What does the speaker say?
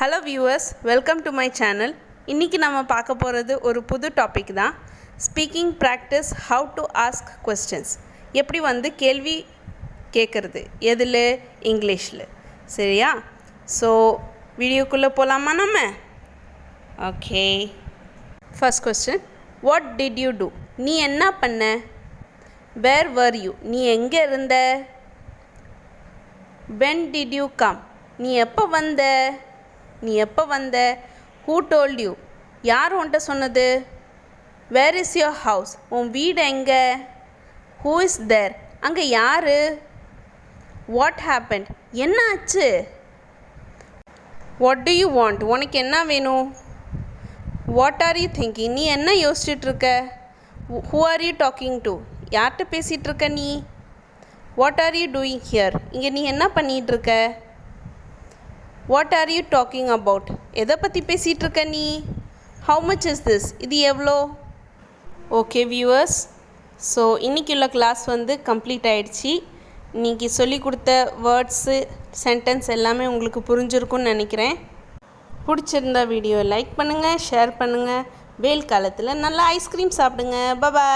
Hello viewers welcome to my channel இன்றைக்கி நம்ம பார்க்க போகிறது ஒரு புது டாபிக் தான். Speaking practice how to ask questions எப்படி வந்து கேள்வி கேட்குறது எதில்? இங்கிலீஷில். சரியா? ஸோ வீடியோக்குள்ளே போகலாமா நம்ம okay first question what did you do நீ என்ன பண்ண? வேர் வர் யூ நீ எங்கே இருந்த? வென் டிட் யூ கம் நீ எப்போ வந்த? நீ எப்போ வந்த? ஹூ டோல்ட் யூ யார் உன்கிட்ட சொன்னது? வேர் இஸ் யுவர் ஹவுஸ் உன் வீடு எங்கே? ஹூ இஸ் தேர் அங்கே யார்? வாட் ஹேப்பன் என்ன ஆச்சு வாட் டு யூ வாண்ட் உனக்கு என்ன வேணும்? வாட் ஆர் யூ திங்கிங் நீ என்ன யோசிச்சிட்டுருக்க who are you talking to யார்கிட்ட பேசிகிட்ருக்க நீ? What are you doing here இங்கே நீ என்ன பண்ணிகிட்டு இருக்க what are you talking about எதை பற்றி பேசிகிட்டு இருக்க நீ? ஹவு மச் இஸ் திஸ் இது எவ்வளோ ஓகே வியூவர்ஸ் ஸோ இன்றைக்கி உள்ள கிளாஸ் வந்து கம்ப்ளீட் ஆயிடுச்சு. இன்றைக்கி சொல்லி கொடுத்த வேர்ட்ஸு சென்டென்ஸ் எல்லாமே உங்களுக்கு புரிஞ்சிருக்கும்னு நினைக்கிறேன். பிடிச்சிருந்தா வீடியோ லைக் பண்ணுங்கள் ஷேர் பண்ணுங்கள் வெயில் காலத்தில் நல்லா ஐஸ்கிரீம் சாப்பிடுங்க. பபாய்